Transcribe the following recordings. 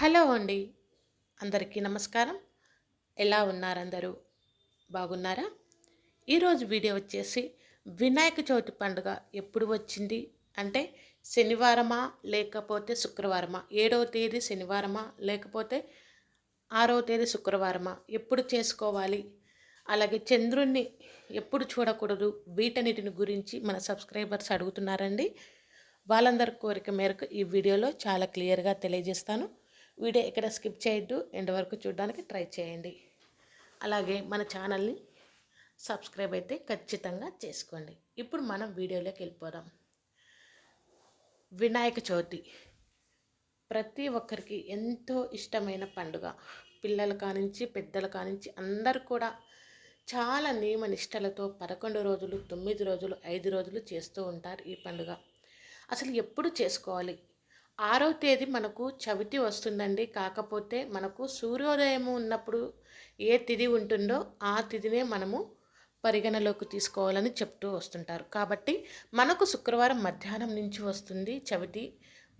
Hello అండి. అందరికీ నమస్కారం. ఎలా ఉన్నారందరూ? బాగున్నారా? ఈరోజు వీడియో వచ్చేసి వినాయక చవితి పండుగ ఎప్పుడు వచ్చింది? అంటే శనివారమా లేకపోతే శుక్రవారమా? ఏడవ తేదీ శనివారమా లేకపోతే ఆరవ తేదీ శుక్రవారమా? ఎప్పుడు చేసుకోవాలి? అలాగే చంద్రుణ్ణి ఎప్పుడు చూడకూడదు? వీటన్నిటిని గురించి మన సబ్స్క్రైబర్స్ అడుగుతున్నారండి. వాళ్ళందరి కోరిక మేరకు ఈ వీడియోలో చాలా క్లియర్గా తెలియజేస్తాను. వీడియో ఇక్కడ స్కిప్ చేయొద్దు ఎండ్ వరకు చూడడానికి ట్రై చేయండి. అలాగే మన ఛానల్ని సబ్స్క్రైబ్ అయితే ఖచ్చితంగా చేసుకోండి. ఇప్పుడు మనం వీడియోలోకి వెళ్ళిపోదాం. వినాయక చవితి. ప్రతి ఒక్కరికి ఎంతో ఇష్టమైన పండుగ. పిల్లల కానించి పెద్దల కానించి అందరు కూడా చాలా నియమ నిష్టలతో పదకొండు రోజులు తొమ్మిది రోజులు ఐదు రోజులు చేస్తూ ఉంటారు ఈ పండుగ. అసలు ఎప్పుడు చేసుకోవాలి? ఆరవ తేదీ మనకు చవితి వస్తుందండి. కాకపోతే మనకు సూర్యోదయం ఉన్నప్పుడు ఏ తిథి ఉంటుందో ఆ తిథినే మనము పరిగణలోకి తీసుకోవాలని చెప్తూ వస్తుంటారు. కాబట్టి మనకు శుక్రవారం మధ్యాహ్నం నుంచి వస్తుంది. చవితి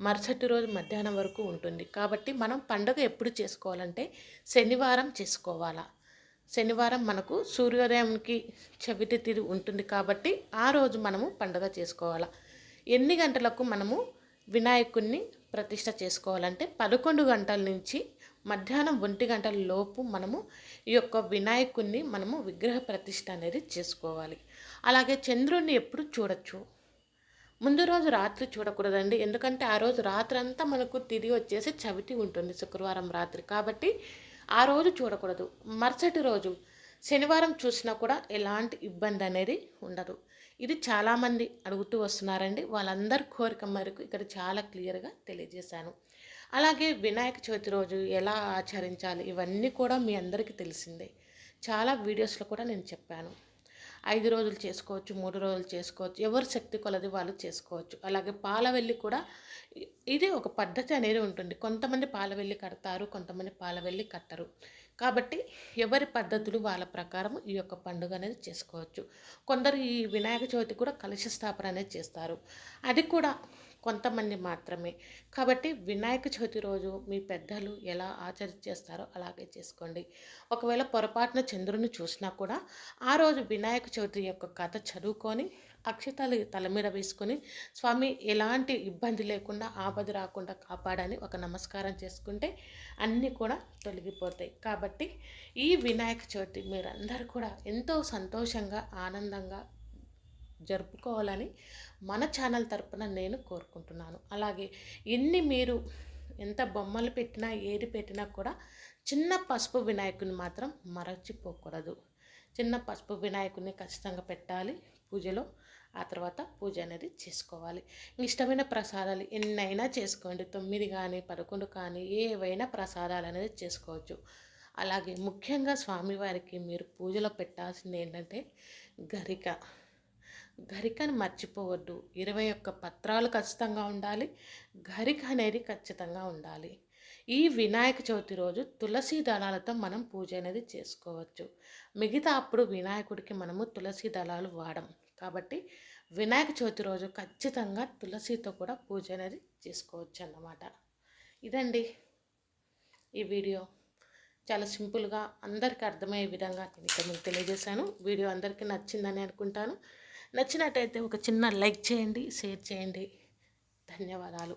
మరుసటి రోజు మధ్యాహ్నం వరకు ఉంటుంది. కాబట్టి మనం పండుగ ఎప్పుడు చేసుకోవాలంటే శనివారం చేసుకోవాలా. శనివారం మనకు సూర్యోదయంకి చవితి తిది ఉంటుంది కాబట్టి ఆ రోజు మనము పండుగ చేసుకోవాలా. ఎన్ని గంటలకు మనము వినాయకుడిని ప్రతిష్ట చేసుకోవాలంటే పదకొండు గంటల నుంచి మధ్యాహ్నం ఒంటి గంటల లోపు మనము ఈ యొక్క వినాయకుడిని మనము విగ్రహ ప్రతిష్ట అనేది చేసుకోవాలి. అలాగే చంద్రుడిని ఎప్పుడు చూడొచ్చు. ముందు రోజు రాత్రి చూడకూడదండి. ఎందుకంటే ఆ రోజు రాత్రి అంతా మనకు తిరిగి వచ్చేసి చవితి ఉంటుంది శుక్రవారం రాత్రి. కాబట్టి ఆ రోజు చూడకూడదు. మరుసటి రోజు శనివారం చూసినా కూడా ఎలాంటి ఇబ్బంది అనేది ఉండదు. ఇది చాలామంది అడుగుతూ వస్తున్నారండి. వాళ్ళందరి కోరిక మేరకు ఇక్కడ చాలా క్లియర్గా తెలియజేశాను. అలాగే వినాయక చవితి రోజు ఎలా ఆచరించాలి? ఇవన్నీ కూడా మీ అందరికీ తెలిసిందే. చాలా వీడియోస్లో కూడా నేను చెప్పాను. ఐదు రోజులు చేసుకోవచ్చు మూడు రోజులు చేసుకోవచ్చు. ఎవరు శక్తి కొలది వాళ్ళు చేసుకోవచ్చు. అలాగే పాలవెల్లి కూడా ఇది ఒక పద్ధతి అనేది ఉంటుంది. కొంతమంది పాలవెల్లి కడతారు కొంతమంది పాలవెల్లి కట్టరు. కాబట్టి ఎవరి పద్ధతులు వాళ్ళ ప్రకారం ఈ యొక్క పండుగ అనేది చేసుకోవచ్చు. కొందరు ఈ వినాయక చవితి కూడా కలశ స్థాపన అనేది చేస్తారు. అది కూడా కొంతమంది మాత్రమే. కాబట్టి వినాయక చవితి రోజు మీ పెద్దలు ఎలా ఆచరించేస్తారో అలాగే చేసుకోండి. ఒకవేళ పొరపాటున చంద్రుని చూసినా కూడా ఆ రోజు వినాయక చవితి యొక్క కథ చదువుకొని అక్షతాలు తల మీద వేసుకొని స్వామి ఎలాంటి ఇబ్బంది లేకుండా ఆపద రాకుండా కాపాడని ఒక నమస్కారం చేసుకుంటే అన్నీ కూడా తొలగిపోతాయి. కాబట్టి ఈ వినాయక చవితి మీరందరూ కూడా ఎంతో సంతోషంగా ఆనందంగా జరుపుకోవాలని మన ఛానల్ తరపున నేను కోరుకుంటున్నాను. అలాగే ఎన్ని మీరు ఎంత బొమ్మలు పెట్టినా ఏది పెట్టినా కూడా చిన్న పసుపు వినాయకుని మాత్రం మరచిపోకూడదు. చిన్న పసుపు వినాయకుడిని ఖచ్చితంగా పెట్టాలి పూజలో. ఆ తర్వాత పూజ అనేది చేసుకోవాలి. ఇష్టమైన ప్రసాదాలు ఎన్నైనా చేసుకోండి. తొమ్మిది కానీ పదకొండు కానీ ఏవైనా ప్రసాదాలు అనేది చేసుకోవచ్చు. అలాగే ముఖ్యంగా స్వామివారికి మీరు పూజలో పెట్టాల్సింది ఏంటంటే గరిక. గరికను మర్చిపోవద్దు. ఇరవై ఒక్క పత్రాలు ఖచ్చితంగా ఉండాలి. గరిక అనేది ఖచ్చితంగా ఉండాలి. ఈ వినాయక చవితి రోజు తులసి దళాలతో మనం పూజ అనేది చేసుకోవచ్చు. మిగతా అప్పుడు వినాయకుడికి మనము తులసి దళాలు వాడం. కాబట్టి వినాయక చవితి రోజు ఖచ్చితంగా తులసితో కూడా పూజ అనేది చేసుకోవచ్చు అన్నమాట. ఇదండి ఈ వీడియో. చాలా సింపుల్గా అందరికీ అర్థమయ్యే విధంగా నేను ఇక్కడ మీకు తెలియజేశాను. వీడియో అందరికీ నచ్చిందని అనుకుంటాను. నచ్చినట్టయితే ఒక చిన్న లైక్ చేయండి షేర్ చేయండి. ధన్యవాదాలు.